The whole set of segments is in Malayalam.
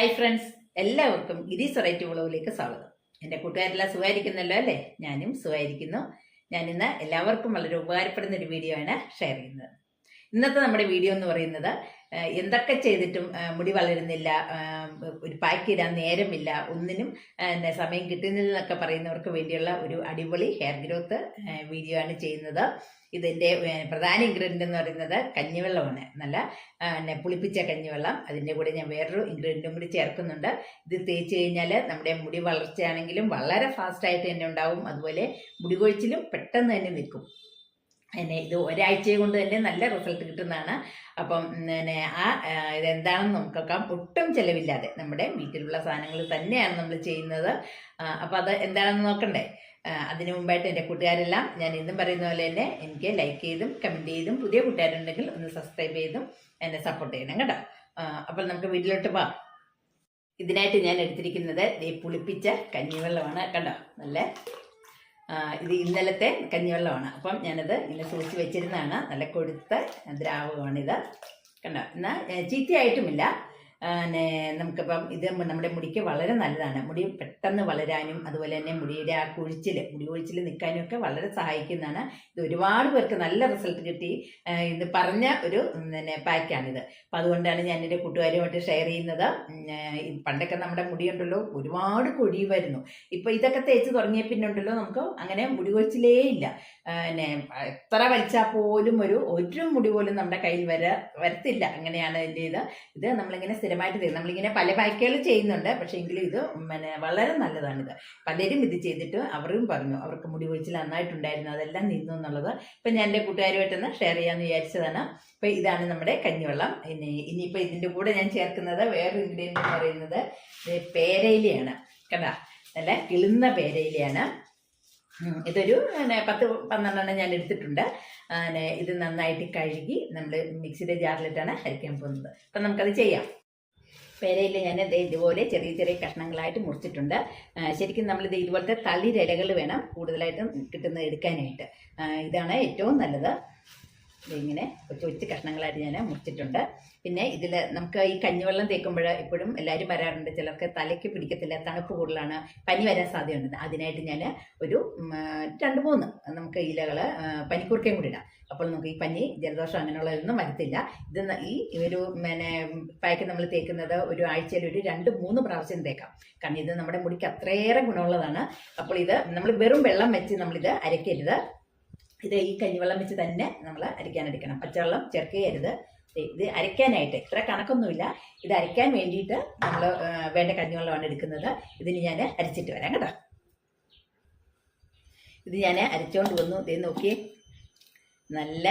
ഹായ് ഫ്രണ്ട്സ് എല്ലാവർക്കും ഗിരീസ് വെറൈറ്റി വ്ളോഗിലേക്ക് സ്വാഗതം. എന്റെ കൂട്ടുകാരെല്ലാം സുഖമായിരിക്കുന്നല്ലോ അല്ലേ? ഞാനും സുഖമായിരിക്കുന്നു. ഞാനിന്ന് എല്ലാവർക്കും വളരെ ഉപകാരപ്പെടുന്ന ഒരു വീഡിയോ ആണ് ഷെയർ ചെയ്യുന്നത്. ഇന്നത്തെ നമ്മുടെ വീഡിയോ എന്ന് പറയുന്നത് എന്തൊക്കെ ചെയ്തിട്ടും മുടി വളരുന്നില്ല ഒരു പാക്ക് ഇടാൻ നേരമില്ല ഒന്നിനും എന്നെ സമയം കിട്ടുന്നില്ല എന്നൊക്കെ പറയുന്നവർക്ക് വേണ്ടിയുള്ള ഒരു അടിപൊളി ഹെയർ ഗ്രോത്ത് വീഡിയോ ആണ് ചെയ്യുന്നത്. ഇതിന്റെ പ്രധാന ഇൻഗ്രീഡിയന്റ് എന്ന് പറയുന്നത് കഞ്ഞിവെള്ളമാണ്. നല്ല പിന്നെ പുളിപ്പിച്ച കഞ്ഞിവെള്ളം. അതിന്റെ കൂടെ ഞാൻ വേറൊരു ഇൻഗ്രീഡിയന്റും കൂടി ചേർക്കുന്നുണ്ട്. ഇത് തേച്ച് കഴിഞ്ഞാൽ നമ്മുടെ മുടി വളർച്ചയാണെങ്കിലും വളരെ ഫാസ്റ്റായിട്ട് തന്നെ ഉണ്ടാവും. അതുപോലെ മുടി കൊഴിച്ചിലും പെട്ടെന്ന് തന്നെ നിൽക്കും. പിന്നെ ഇത് ഒരാഴ്ച കൊണ്ട് തന്നെ നല്ല റിസൾട്ട് കിട്ടുന്നതാണ്. അപ്പം പിന്നെ ആ ഇതെന്താണെന്ന് നമുക്കൊക്കെ ഒട്ടും ചിലവില്ലാതെ നമ്മുടെ വീട്ടിലുള്ള സാധനങ്ങൾ തന്നെയാണ് നമ്മൾ ചെയ്യുന്നത്. അപ്പം അത് എന്താണെന്ന് നോക്കണ്ടേ? അതിനു മുമ്പായിട്ട് എന്റെ കൂട്ടുകാരെല്ലാം ഞാൻ ഇന്നും പറയുന്ന പോലെ തന്നെ എനിക്ക് ലൈക്ക് ചെയ്തും കമന്റ് ചെയ്തും പുതിയ കൂട്ടുകാരുണ്ടെങ്കിൽ ഒന്ന് സബ്സ്ക്രൈബ് ചെയ്തും എന്നെ സപ്പോർട്ട് ചെയ്യണം കേട്ടോ. അപ്പോൾ നമുക്ക് വീട്ടിലോട്ട് പോവാം. ഇതിനായിട്ട് ഞാൻ എടുത്തിരിക്കുന്നത് ഈ പുളിപ്പിച്ച കഞ്ഞിവെള്ളമാണ് കണ്ടോ? നല്ല ഇത് ഇന്നലത്തെ കഞ്ഞിവെള്ളമാണ്. അപ്പം ഞാനത് ഇങ്ങനെ സൂക്ഷിച്ച് വെച്ചിരുന്നതാണ്. നല്ല കൊഴുത്ത ദ്രാവകമാണിത്. കണ്ടോ? എന്നാൽ ചീത്തയായിട്ടുമില്ല. പിന്നെ നമുക്കിപ്പം ഇത് നമ്മുടെ മുടിക്ക് വളരെ നല്ലതാണ്. മുടി പെട്ടെന്ന് വളരാനും അതുപോലെ തന്നെ മുടിയുടെ ആ കുഴിച്ചിൽ മുടി കുഴിച്ചിൽ നിൽക്കാനും ഒക്കെ വളരെ സഹായിക്കുന്നതാണ്. ഇത് ഒരുപാട് പേർക്ക് നല്ല റിസൾട്ട് കിട്ടി. ഇത് പറഞ്ഞ ഒരു പിന്നെ പാക്കാണിത്. അപ്പം അതുകൊണ്ടാണ് ഞാൻ എന്റെ കൂട്ടുകാരുമായിട്ട് ഷെയർ ചെയ്യുന്നത്. പണ്ടൊക്കെ നമ്മുടെ മുടിയുണ്ടല്ലോ ഒരുപാട് കൊഴിയുമായിരുന്നു ഇപ്പം ഇതൊക്കെ തേച്ച് തുടങ്ങിയ പിന്നെ ഉണ്ടല്ലോ നമുക്ക് അങ്ങനെ മുടി കൊഴിച്ചിലേ ഇല്ല. പിന്നെ എത്ര വലിച്ചാൽ പോലും ഒരു ഒരു മുടി പോലും നമ്മുടെ കയ്യിൽ വര വരത്തില്ല. അങ്ങനെയാണ് ഇതിന്റെ ഇത്. ഇത് നമ്മളിങ്ങനെ സ്ഥിരമായിട്ട് തരും. നമ്മളിങ്ങനെ പല പാക്കുകൾ ചെയ്യുന്നുണ്ട്. പക്ഷേ എങ്കിലും ഇത് പിന്നെ വളരെ നല്ലതാണിത്. പലരും ഇത് ചെയ്തിട്ട് അവരും പറഞ്ഞു അവർക്ക് മുടി കൊഴിച്ചിൽ നന്നായിട്ടുണ്ടായിരുന്നു അതെല്ലാം നിന്നു എന്നുള്ളത്. ഇപ്പം ഞാൻ എന്റെ കൂട്ടുകാരുമായിട്ടൊന്ന് ഷെയർ ചെയ്യാമെന്ന് വിചാരിച്ചതാണ്. അപ്പം ഇതാണ് നമ്മുടെ കഞ്ഞിവെള്ളം. ഇനി ഇനിയിപ്പോൾ ഇതിന്റെ കൂടെ ഞാൻ ചേർക്കുന്നത് വേറൊരു ഇൻഗ്രീഡിയന്റ് എന്ന് പറയുന്നത് പേരയിലയാണ്. കണ്ടാ? നല്ല കിളുന്ന പേരയിലയാണ്. ഇതൊരു പത്ത് പന്ത്രണ്ടെണ്ണം ഞാൻ എടുത്തിട്ടുണ്ട്. ഇത് നന്നായിട്ട് കഴുകി നമ്മൾ മിക്സിയുടെ ജാറിലിട്ടാണ് അരയ്ക്കാൻ പോകുന്നത്. അപ്പം നമുക്കത് ചെയ്യാം. പേരയിൽ ഞാൻ ഇതുപോലെ ചെറിയ ചെറിയ കഷ്ണങ്ങളായിട്ട് മുറിച്ചിട്ടുണ്ട്. ശരിക്കും ശരിക്കും നമ്മളിത് ഇതുപോലത്തെ തളിരിലകൾ വേണം കൂടുതലായിട്ടും കിട്ടുന്നത് എടുക്കാനായിട്ട്. ഇതാണ് ഏറ്റവും നല്ലത്. ഇങ്ങനെ കൊച്ചു കൊച്ചു കഷ്ണങ്ങളായിട്ട് ഞാൻ മുറിച്ചിട്ടുണ്ട്. പിന്നെ ഇതിൽ നമുക്ക് ഈ കഞ്ഞിവെള്ളം തേക്കുമ്പോൾ എപ്പോഴും എല്ലാവരും വരാറുണ്ട്. ചിലർക്ക് തലയ്ക്ക് പിടിക്കത്തില്ല തണുപ്പ് കൂടുതലാണ് പനി വരാൻ സാധ്യതയുണ്ട്. അതിനായിട്ട് ഞാൻ ഒരു രണ്ട് മൂന്ന് നമുക്ക് ഇലകൾ പനിക്കൂർക്കയും കൂടി ഇടാം. അപ്പോൾ നമുക്ക് ഈ പനി ജലദോഷം അങ്ങനെയുള്ളതൊന്നും വരത്തില്ല. ഇത് ഈ ഒരു പിന്നെ പാക്ക് നമ്മൾ തേക്കുന്നത് ഒരു ആഴ്ചയിൽ ഒരു രണ്ട് മൂന്ന് പ്രാവശ്യം തേക്കാം. കാരണം ഇത് നമ്മുടെ മുടിക്ക് അത്രയേറെ ഗുണമുള്ളതാണ്. അപ്പോൾ ഇത് നമ്മൾ വെറും വെള്ളം വെച്ച് നമ്മളിത് അരയ്ക്കരുത് ഇത് ഈ കഞ്ഞിവെള്ളം വെച്ച് തന്നെ നമ്മൾ അരയ്ക്കാൻ എടുക്കണം. പച്ചവെള്ളം ചേർക്കുകയരുത് ഇത് അരയ്ക്കാനായിട്ട് ഇത്ര കണക്കൊന്നുമില്ല. ഇത് അരയ്ക്കാൻ വേണ്ടിയിട്ട് നമ്മൾ വേണ്ട കഞ്ഞിവെള്ളമാണ് എടുക്കുന്നത്. ഇതിന് ഞാൻ അരച്ചിട്ട് വരാം കേട്ടോ. ഇത് ഞാൻ അരച്ചുകൊണ്ട് വന്നു. ദേ നോക്കി നല്ല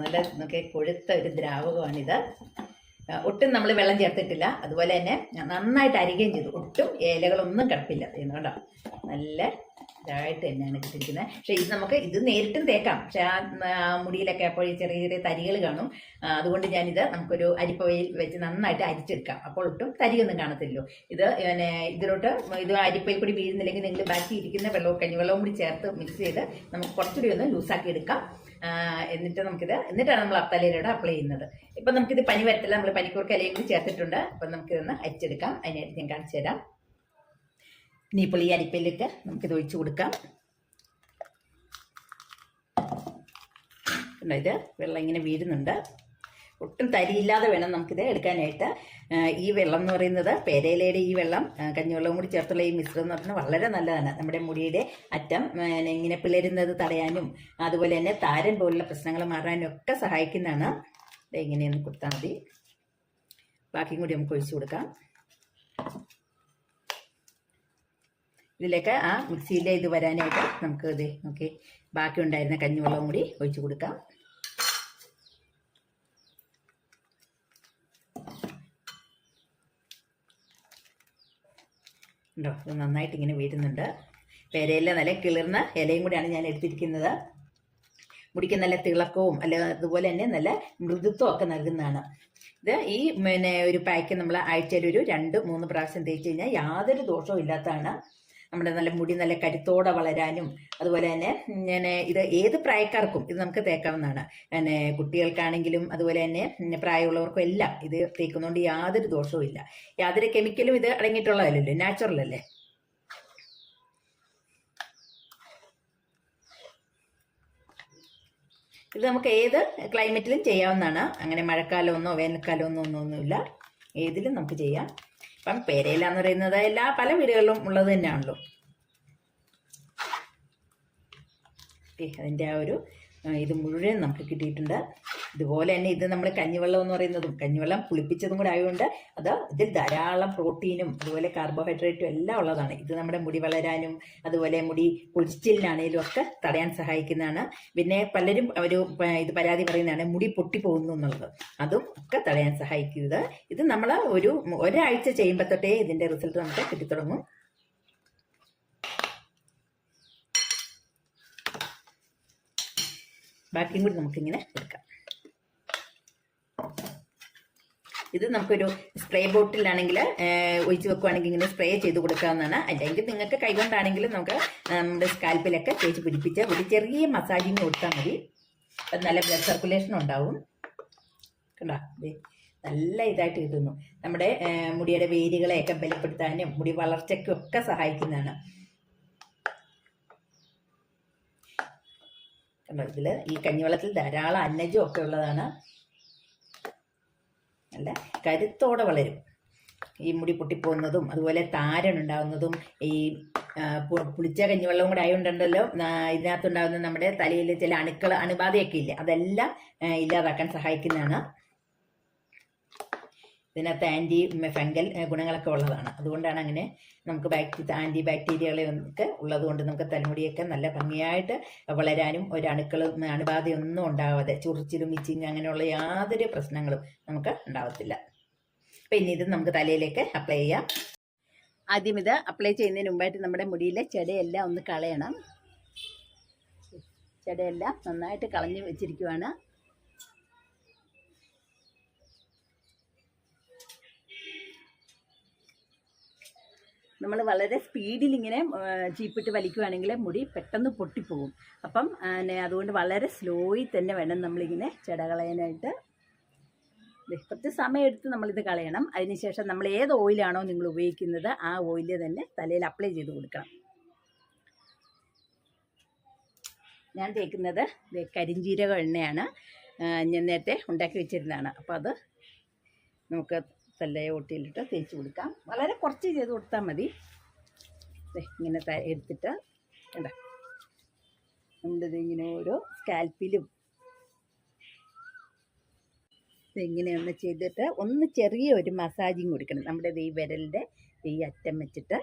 നല്ല നോക്കിയേ കൊഴുത്ത ഒരു ദ്രാവകമാണിത്. ഒട്ടും നമ്മൾ വെള്ളം ചേർത്തിട്ടില്ല. അതുപോലെ തന്നെ നന്നായിട്ട് അരികുകയും ചെയ്തു. ഒട്ടും ഇലകളൊന്നും കിടപ്പില്ല. കണ്ടോ? നല്ല ഇതായിട്ട് തന്നെയാണ് കിട്ടിയിരിക്കുന്നത്. പക്ഷേ ഇത് നമുക്ക് ഇത് നേരിട്ടും തേക്കാം. പക്ഷെ ആ മുടിയിലൊക്കെ അപ്പോൾ ചെറിയ ചെറിയ തരികൾ കാണും. അതുകൊണ്ട് ഞാനിത് നമുക്കൊരു അരിപ്പവയിൽ വെച്ച് നന്നായിട്ട് അരിച്ചെടുക്കാം. അപ്പോൾ ഒട്ടും തരിയൊന്നും കാണത്തില്ലോ ഇത് പിന്നെ ഇതിലോട്ട് ഇത് അരിപ്പയിൽ കൂടി വീഴുന്നില്ലെങ്കിൽ നിങ്ങൾ ബാക്കി ഇരിക്കുന്ന വെള്ളവും കഞ്ഞിവെള്ളവും കൂടി ചേർത്ത് മിക്സ് ചെയ്ത് നമുക്ക് കുറച്ചുകൂടി ഒന്ന് ലൂസാക്കി എടുക്കാം. എന്നിട്ട് നമുക്കിത് എന്നിട്ടാണ് നമ്മൾ അത്തലയിലൂടെ അപ്ലൈ ചെയ്യുന്നത്. ഇപ്പം നമുക്കിത് പനി വരത്തില്ല. നമ്മൾ പനിക്കൂർക്കലയും കൂടി ചേർത്തിട്ടുണ്ട്. അപ്പം നമുക്കിതൊന്ന് അരിച്ചെടുക്കാം. അതിനായിട്ട് ഞാൻ കാണിച്ചു തരാം. ഇനിയിപ്പോൾ ഈ അരിപ്പയിലേക്ക് നമുക്കിത് ഒഴിച്ചു കൊടുക്കാം. ഇത്? വെള്ളം ഇങ്ങനെ വീഴുന്നുണ്ട്. ഒട്ടും തരിയില്ലാതെ വേണം നമുക്കിത് എടുക്കാനായിട്ട്. ഈ വെള്ളം എന്ന് പറയുന്നത് പേരയിലയുടെ ഈ വെള്ളം കഞ്ഞിവെള്ളം കൂടി ചേർത്തുള്ള ഈ മിശ്രം എന്ന് പറഞ്ഞാൽ വളരെ നല്ലതാണ്. നമ്മുടെ മുടിയുടെ അറ്റം ഇങ്ങനെ പിളരുന്നത് തടയാനും അതുപോലെ തന്നെ താരൻ പോലുള്ള പ്രശ്നങ്ങൾ മാറാനും ഒക്കെ സഹായിക്കുന്നതാണ്. ഇങ്ങനെയൊന്ന് കൊടുത്താൽ മതി. ബാക്കിയും കൂടി നമുക്ക് ഒഴിച്ചു കൊടുക്കാം. ഇതിലേക്ക് ആ മിക്സിയിലെ ഇത് വരാനായിട്ട് നമുക്ക് ഇത് ഓക്കെ ബാക്കി ഉണ്ടായിരുന്ന കഞ്ഞിവെള്ളവും കൂടി ഒഴിച്ചു കൊടുക്കാം. ഉണ്ടോ? ഇത് നന്നായിട്ട് ഇങ്ങനെ വീഴുന്നുണ്ട്. പേരയില നല്ല കിളിർന്ന ഇലയും കൂടിയാണ് ഞാൻ എടുത്തിരിക്കുന്നത്. മുടിക്ക് നല്ല തിളക്കവും അല്ല അതുപോലെ തന്നെ നല്ല മൃദുത്വം ഒക്കെ നൽകുന്നതാണ്. ഇത് ഈ പിന്നെ ഒരു പാക്ക് നമ്മൾ ആഴ്ചയിൽ ഒരു രണ്ട് മൂന്ന് പ്രാവശ്യം തേച്ച് കഴിഞ്ഞാൽ യാതൊരു ദോഷവും ഇല്ലാത്തതാണ്. നമ്മുടെ നല്ല മുടി നല്ല കരുത്തോടെ വളരാനും അതുപോലെ തന്നെ ഞാൻ ഇത് ഏത് പ്രായക്കാർക്കും ഇത് നമുക്ക് തേക്കാവുന്നതാണ്. പിന്നെ കുട്ടികൾക്കാണെങ്കിലും അതുപോലെ തന്നെ പ്രായമുള്ളവർക്കും എല്ലാം ഇത് തേക്കുന്നതുകൊണ്ട് യാതൊരു ദോഷവും ഇല്ല. യാതൊരു കെമിക്കലും ഇത് അടങ്ങിയിട്ടുള്ളതല്ലല്ലോ നാച്ചുറൽ അല്ലേ? ഇത് നമുക്ക് ഏത് ക്ലൈമറ്റിലും ചെയ്യാവുന്നതാണ്. അങ്ങനെ മഴക്കാലമൊന്നോ വേനൽക്കാലമൊന്നോ ഒന്നും ഒന്നുമില്ല. ഏതിലും നമുക്ക് ചെയ്യാം. ഇപ്പം പേരയില എന്ന് പറയുന്നത് എല്ലാ പല വീടുകളിലും ഉള്ളത് തന്നെയാണല്ലോ. അതിന്റെ ആ ഒരു ഇത് മുഴുവൻ നമുക്ക് കിട്ടിയിട്ടുണ്ട്. ഇതുപോലെ തന്നെ ഇത് നമ്മൾ കഞ്ഞിവെള്ളം എന്ന് പറയുന്നതും കഞ്ഞിവെള്ളം പുളിപ്പിച്ചതും കൂടെ ആയതുകൊണ്ട് അത് ഇതിൽ ധാരാളം പ്രോട്ടീനും അതുപോലെ കാർബോഹൈഡ്രേറ്റും എല്ലാം ഉള്ളതാണ്. ഇത് നമ്മുടെ മുടി വളരാനും അതുപോലെ മുടി പൊളിച്ചിലിനാണേലും ഒക്കെ തടയാൻ സഹായിക്കുന്നതാണ്. പിന്നെ പലരും ഒരു ഇത് പരാതി പറയുന്നതാണ് മുടി പൊട്ടിപ്പോകുന്നു എന്നുള്ളത്. അതും ഒക്കെ തടയാൻ സഹായിക്കുന്നത്. ഇത് നമ്മൾ ഒരു ഒരാഴ്ച ചെയ്യുമ്പോൾ തൊട്ടേ ഇതിന്റെ റിസൾട്ട് നമുക്ക് കിട്ടിത്തുടങ്ങും. ബാക്കിയും കൂടി നമുക്കിങ്ങനെ എടുക്കാം. ഇത് നമുക്കൊരു സ്പ്രേ ബോട്ടിലാണെങ്കിൽ ഒഴിച്ച് വെക്കുവാണെങ്കിൽ ഇങ്ങനെ സ്പ്രേ ചെയ്ത് കൊടുക്കാവുന്നതാണ്. അല്ലെങ്കിൽ നിങ്ങൾക്ക് കൈകൊണ്ടാണെങ്കിലും നമുക്ക് നമ്മുടെ സ്കാൽപ്പിലൊക്കെ തേച്ച് പിടിപ്പിച്ച് ഒരു ചെറിയ മസാജിങ് കൊടുത്താൽ മതി. അപ്പം നല്ല ബ്ലഡ് സർക്കുലേഷൻ ഉണ്ടാവും. കണ്ടോ? നല്ല ഇതായിട്ട് കിട്ടുന്നു. നമ്മുടെ മുടിയുടെ വേരുകളെയൊക്കെ ബലപ്പെടുത്താനും മുടി വളർച്ചയ്ക്കും ഒക്കെ സഹായിക്കുന്നതാണ്. കണ്ടോ? ഇതിൽ ഈ കഞ്ഞിവെള്ളത്തിൽ ധാരാളം അന്നജം ഒക്കെ ഉള്ളതാണ്. നല്ല കരുത്തോടെ വളരും. ഈ മുടി പൊട്ടിപ്പോകുന്നതും അതുപോലെ താരൻ ഉണ്ടാകുന്നതും ഈ പുളിച്ച കഞ്ഞിവെള്ളവും കൂടെ ആയതുകൊണ്ടല്ലോ ഇതിനകത്തുണ്ടാകുന്ന നമ്മുടെ തലയിൽ ചില അണുക്കൾ അണുബാധയൊക്കെ ഇല്ലേ? അതെല്ലാം ഇല്ലാതാക്കാൻ സഹായിക്കുന്നതാണ്. ഇതിനകത്ത് ആന്റി ഫംഗൽ ഗുണങ്ങളൊക്കെ ഉള്ളതാണ്. അതുകൊണ്ടാണ് അങ്ങനെ നമുക്ക് ബാക്ടീ ആന്റി ബാക്ടീരിയകളൊക്കെ ഉള്ളത് കൊണ്ട് നമുക്ക് തലമുടിയൊക്കെ നല്ല ഭംഗിയായിട്ട് വളരാനും ഒരു അണുക്കളും അണുബാധയൊന്നും ഉണ്ടാവാതെ ചുറിച്ചിലും ഇച്ചിങ് അങ്ങനെയുള്ള യാതൊരു പ്രശ്നങ്ങളും നമുക്ക് ഉണ്ടാവത്തില്ല. അപ്പം ഇനി ഇത് നമുക്ക് തലയിലേക്ക് അപ്ലൈ ചെയ്യാം. ആദ്യം ഇത് അപ്ലൈ ചെയ്യുന്നതിന് മുമ്പായിട്ട് നമ്മുടെ മുടിയിലെ ചെടയെല്ലാം ഒന്ന് കളയണം. ചെടയെല്ലാം നന്നായിട്ട് കളഞ്ഞു വെച്ചിരിക്കുവാണ്. നമ്മൾ വളരെ സ്പീഡിൽ ഇങ്ങനെ ചീപ്പിട്ട് വലിക്കുകയാണെങ്കിൽ മുടി പെട്ടെന്ന് പൊട്ടിപ്പോകും. അപ്പം അതുകൊണ്ട് വളരെ സ്ലോയിൽ തന്നെ വേണം നമ്മളിങ്ങനെ ചെട കളയാനായിട്ട് കുറച്ച് സമയമെടുത്ത് നമ്മളിത് കളയണം. അതിനുശേഷം നമ്മൾ ഏത് ഓയിലാണോ നിങ്ങൾ ഉപയോഗിക്കുന്നത് ആ ഓയിൽ തന്നെ തലയിൽ അപ്ലൈ ചെയ്ത് കൊടുക്കണം. ഞാൻ തേക്കുന്നത് ദേ കരിഞ്ജീരക എണ്ണയാണ്. ഞാൻ നേരത്തെ ഉണ്ടാക്കി വെച്ചിരുന്നതാണ്. അപ്പോൾ അത് നമുക്ക് തലയെ ഓട്ടിയിലിട്ട് തേച്ച് കൊടുക്കാം. വളരെ കുറച്ച് ചെയ്ത് കൊടുത്താൽ മതി. ഇങ്ങനെ എടുത്തിട്ട് കണ്ട? നമ്മളിത് ഇങ്ങനെ ഓരോ സ്കാൽപ്പിലും ഇങ്ങനെ ഒന്ന് ചെയ്തിട്ട് ഒന്ന് ചെറിയ ഒരു മസാജിങ് കൊടുക്കണം. നമ്മുടെ ഈ വിരലിന്റെ ഈ അറ്റം വെച്ചിട്ട്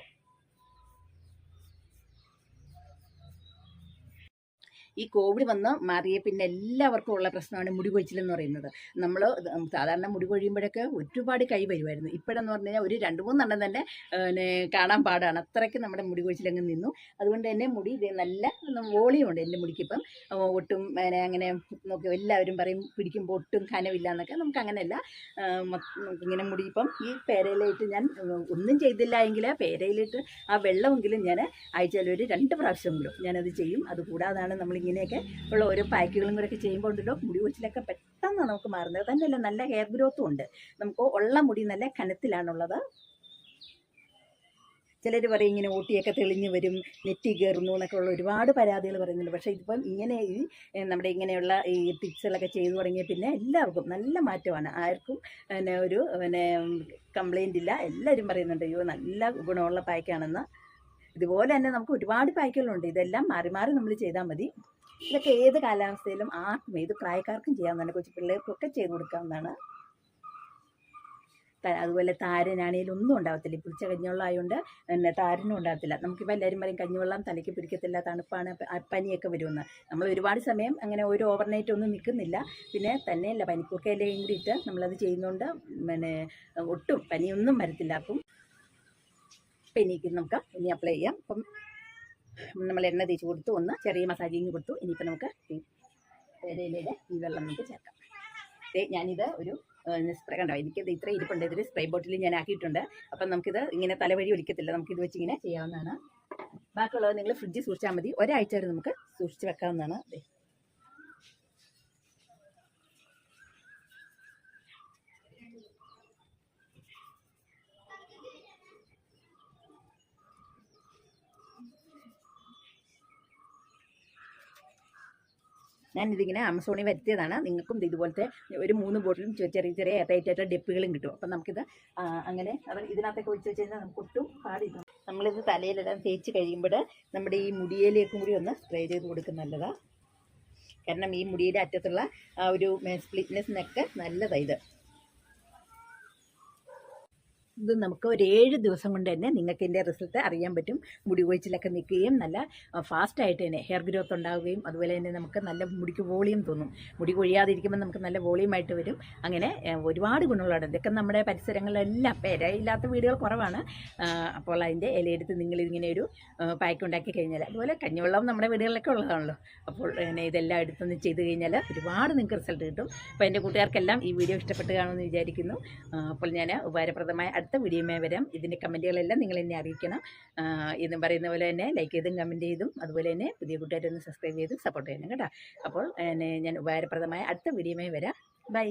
ഈ കോവിഡ് വന്ന് മാറിയ പിന്നെ എല്ലാവർക്കും ഉള്ള പ്രശ്നമാണ് മുടി കൊഴിച്ചിലെന്ന് പറയുന്നത്. നമ്മൾ സാധാരണ മുടി കൊഴിയുമ്പോഴൊക്കെ ഒരുപാട് കൈ വരുമായിരുന്നു ഇപ്പോഴെന്ന് പറഞ്ഞു കഴിഞ്ഞാൽ ഒരു രണ്ട് മൂന്നെണ്ണം തന്നെ കാണാൻ പാടാണ്. അത്രയ്ക്ക് നമ്മുടെ മുടി കൊഴിച്ചിലങ്ങ് നിന്നു. അതുകൊണ്ട് തന്നെ മുടി നല്ല വോളിയം ഉണ്ട് എന്റെ മുടിക്കിപ്പം. ഒട്ടും അങ്ങനെ നോക്കി എല്ലാവരും പറയും പിടിക്കുമ്പോൾ ഒട്ടും കനവില്ല എന്നൊക്കെ. നമുക്ക് അങ്ങനെയല്ല. ഇങ്ങനെ മുടി ഇപ്പം ഈ പേരയിലിട്ട് ഞാൻ ഒന്നും ചെയ്തില്ല എങ്കിൽ പേരയിലിട്ട് ആ വെള്ളമെങ്കിലും ഞാൻ ആഴ്ചയിൽ ഒരു രണ്ട് പ്രാവശ്യമെങ്കിലും ഞാനത് ചെയ്യും. അതുകൂടാതാണ് നമ്മളിങ്ങനെയൊക്കെ ഉള്ള ഓരോ പാക്കുകളും കൂടെ ഒക്കെ ചെയ്യുമ്പോൾ ഉണ്ടല്ലോ മുടി കൊച്ചിലൊക്കെ പെട്ടെന്ന് നമുക്ക് മാറുന്നത്. തന്നെയല്ല നല്ല ഹെയർ ഗ്രോത്തും ഉണ്ട്. നമുക്ക് ഉള്ള മുടി നല്ല കനത്തിലാണുള്ളത്. ചിലർ പറയും ഇങ്ങനെ ഊട്ടിയൊക്കെ തെളിഞ്ഞു വരും നെറ്റി കയറുന്നു എന്നൊക്കെ ഉള്ള ഒരുപാട് പരാതികൾ പറയുന്നുണ്ട്. പക്ഷേ ഇതിപ്പം ഇങ്ങനെ ഈ നമ്മുടെ ഇങ്ങനെയുള്ള ഈ ടിപ്സുകളൊക്കെ ചെയ്തു തുടങ്ങിയ പിന്നെ എല്ലാവർക്കും നല്ല മാറ്റമാണ്. ആർക്കും പിന്നെ ഒരു പിന്നെ കംപ്ലൈന്റ് ഇല്ല. എല്ലാവരും പറയുന്നുണ്ട് അയ്യോ നല്ല ഗുണമുള്ള പായ്ക്കാണെന്ന്. ഇതുപോലെ തന്നെ നമുക്ക് ഒരുപാട് പായ്ക്കുകളുണ്ട്. ഇതെല്ലാം മാറി മാറി നമ്മൾ ചെയ്താൽ മതി. ഇതൊക്കെ ഏത് കാലാവസ്ഥയിലും ആർക്കും ഏത് പ്രായക്കാർക്കും ചെയ്യാവുന്നതാണ് കൊച്ചു പിള്ളേർക്കൊക്കെ ചെയ്ത് കൊടുക്കാവുന്നതാണ്. അതുപോലെ താരനാണേലും ഒന്നും ഉണ്ടാവത്തില്ല. പിടിച്ച പുളിച്ച കഞ്ഞിവെള്ളം ആയതുകൊണ്ട് പിന്നെ താരനും ഉണ്ടാകത്തില്ല നമുക്കിപ്പോൾ എല്ലാവരും പറയും കഞ്ഞിവെള്ളം തലയ്ക്ക് പിടിക്കത്തില്ല തണുപ്പാണ് പനിയൊക്കെ വരുമെന്ന്. നമ്മൾ ഒരുപാട് സമയം അങ്ങനെ ഒരു ഓവർനൈറ്റ് ഒന്നും നിൽക്കുന്നില്ല. പിന്നെ തന്നെയല്ല പനിക്കൂർക്കയിലയും കൂടി ഇട്ട് നമ്മളത് ചെയ്യുന്നതുകൊണ്ട് പിന്നെ ഒട്ടും പനിയൊന്നും വരത്തില്ല. അപ്പം പനിക്ക് നമുക്ക് ഇനി അപ്ലൈ ചെയ്യാം. അപ്പം നമ്മൾ എണ്ണ തേച്ച് കൊടുത്തു. ഒന്ന് ചെറിയ മസാജിങ് കൊടുത്തു. ഇനിയിപ്പോൾ നമുക്ക് ഈ പേരയിലയുടെ ഈ വെള്ളം നമുക്ക് ചേർക്കാം. ഞാനിത് ഒരു സ്പ്രേ കണ്ടോ? എനിക്കിത് ഇത്ര ഇരിപ്പുണ്ട്. ഇതിൽ സ്പ്രേ ബോട്ടിൽ ഞാൻ ആക്കിയിട്ടുണ്ട്. അപ്പം നമുക്കിത് ഇങ്ങനെ തലവഴി ഒലിക്കത്തില്ല. നമുക്കിത് വെച്ച് ഇങ്ങനെ ചെയ്യാവുന്നതാണ്. ബാക്കിയുള്ളത് നിങ്ങൾ ഫ്രിഡ്ജിൽ സൂക്ഷിച്ചാൽ മതി. ഒരാഴ്ച വരെ നമുക്ക് സൂക്ഷിച്ച് വെക്കാവുന്നതാണ്. ദേ. ഞാനിതിങ്ങനെ ആമസോണിൽ വരുത്തിയതാണ്. നിങ്ങൾക്കും ഇത് ഇതുപോലത്തെ ഒരു മൂന്ന് ബോട്ടിലും ചെറിയ ചെറിയ എയർടൈറ്റ് ആയിട്ടുള്ള ഡെപ്പുകളും കിട്ടും. അപ്പം നമുക്കിത് അങ്ങനെ അവർ ഇതിനകത്തൊക്കെ ഒഴിച്ച് വെച്ച് കഴിഞ്ഞാൽ നമുക്ക് ഒട്ടും പാടില്ല. നമ്മളിത് തലയിലെല്ലാം തേച്ച് കഴിയുമ്പോൾ നമ്മുടെ ഈ മുടിയിലേക്കും കൂടി ഒന്ന് സ്പ്രേ ചെയ്ത് കൊടുക്കുന്ന നല്ലതാണ് കാരണം ഈ മുടിയുടെ അറ്റത്തുള്ള ആ ഒരു സ്പ്ലിറ്റ്നെസ്സിനൊക്കെ നല്ലതാണ് ഇത്. ഇത് നമുക്ക് ഒരു ഏഴ് ദിവസം കൊണ്ട് തന്നെ നിങ്ങൾക്ക് ഇതിന്റെ റിസൾട്ട് അറിയാൻ പറ്റും. മുടി കൊഴിച്ചിലൊക്കെ നിൽക്കുകയും നല്ല ഫാസ്റ്റായിട്ട് തന്നെ ഹെയർ ഗ്രോത്ത് ഉണ്ടാവുകയും അതുപോലെ തന്നെ നമുക്ക് നല്ല മുടിക്ക് വോളിയം തോന്നും. മുടി കൊഴിയാതിരിക്കുമ്പോൾ നമുക്ക് നല്ല വോളിയം ആയിട്ട് വരും. അങ്ങനെ ഒരുപാട് ഗുണങ്ങളാണ് ഇതൊക്കെ നമ്മുടെ പരിസരങ്ങളിലെല്ലാം പേരയില്ലാത്ത വീടുകൾ കുറവാണ്. അപ്പോൾ അതിന്റെ ഇലയെടുത്ത് നിങ്ങളിങ്ങനെ ഒരു പാക്ക് ഉണ്ടാക്കി കഴിഞ്ഞാൽ അതുപോലെ കഞ്ഞിവെള്ളം നമ്മുടെ വീടുകളിലൊക്കെ ഉള്ളതാണല്ലോ. അപ്പോൾ പിന്നെ ഇതെല്ലാം എടുത്തൊന്ന് ചെയ്ത് കഴിഞ്ഞാൽ ഒരുപാട് നിങ്ങൾക്ക് റിസൾട്ട് കിട്ടും. അപ്പോൾ എന്റെ കൂട്ടുകാർക്കെല്ലാം ഈ വീഡിയോ ഇഷ്ടപ്പെട്ട് കാണുമെന്ന് വിചാരിക്കുന്നു. അപ്പോൾ ഞാൻ ഉപകാരപ്രദമായ അടുത്ത വീഡിയോമേ വരാം. ഇതിന്റെ കമന്റുകളെല്ലാം നിങ്ങൾ എന്നെ അറിയിക്കണം. ഇതും പറയുന്ന പോലെ തന്നെ ലൈക്ക് ചെയ്തും കമന്റ് ചെയ്തും അതുപോലെ തന്നെ പുതിയ കൂട്ടുകാരൊന്ന് സബ്സ്ക്രൈബ് ചെയ്തും സപ്പോർട്ട് ചെയ്യണം കേട്ടോ. അപ്പോൾ ഞാൻ ഉപകാരപ്രദമായ അടുത്ത വീഡിയോമേ വരാം. ബൈ